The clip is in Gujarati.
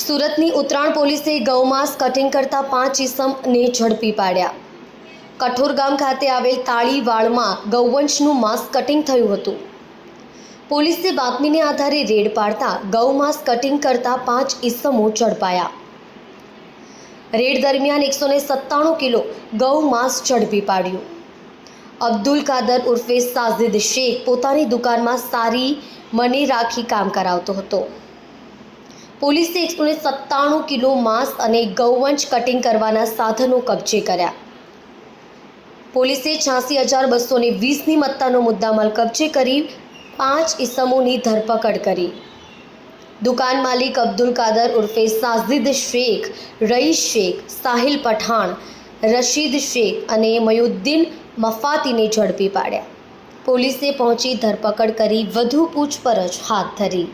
સુરતની ઉત્તરાયણ પોલીસે ગૌમાંસ કટિંગ કરતા પાંચ ઇસમને ઝડપી પાડ્યા. કઠોર ગામ ખાતે આવેલ તાળીવાળમાં ગૌવંશનું માંસ કટિંગ થયું હતું. પોલીસે બાતમીને આધારે રેડ પાડતા ગૌમાંસ કટિંગ કરતા પાંચ ઇસમો ઝડપાયા. રેડ દરમિયાન એકસો સત્તાણું કિલો ગૌ માંસ ઝડપી પાડ્યું. અબ્દુલ કાદર ઉર્ફે સાજિદ શેખ પોતાની દુકાનમાં સારી મની રાખી કામ કરાવતો હતો. પોલીસે એકસો ને સત્તાણું કિલો માંસ અને ગૌવંશ કટિંગ કરવાના સાધનો કબજે કર્યા. પોલીસે છ્યાસી હજાર બસો ને વીસની મત્તાનો મુદ્દામાલ કબજે કરી પાંચ ઇસમોની ધરપકડ કરી. દુકાન માલિક અબ્દુલ કાદર ઉર્ફે સાજિદ શેખ, રઈસ શેખ, સાહિલ પઠાણ રશીદ શેખ અને મયુદ્દીન મફાતીને ઝડપી પાડ્યા. પોલીસે પહોંચી ધરપકડ કરી વધુ પૂછપરછ હાથ ધરી.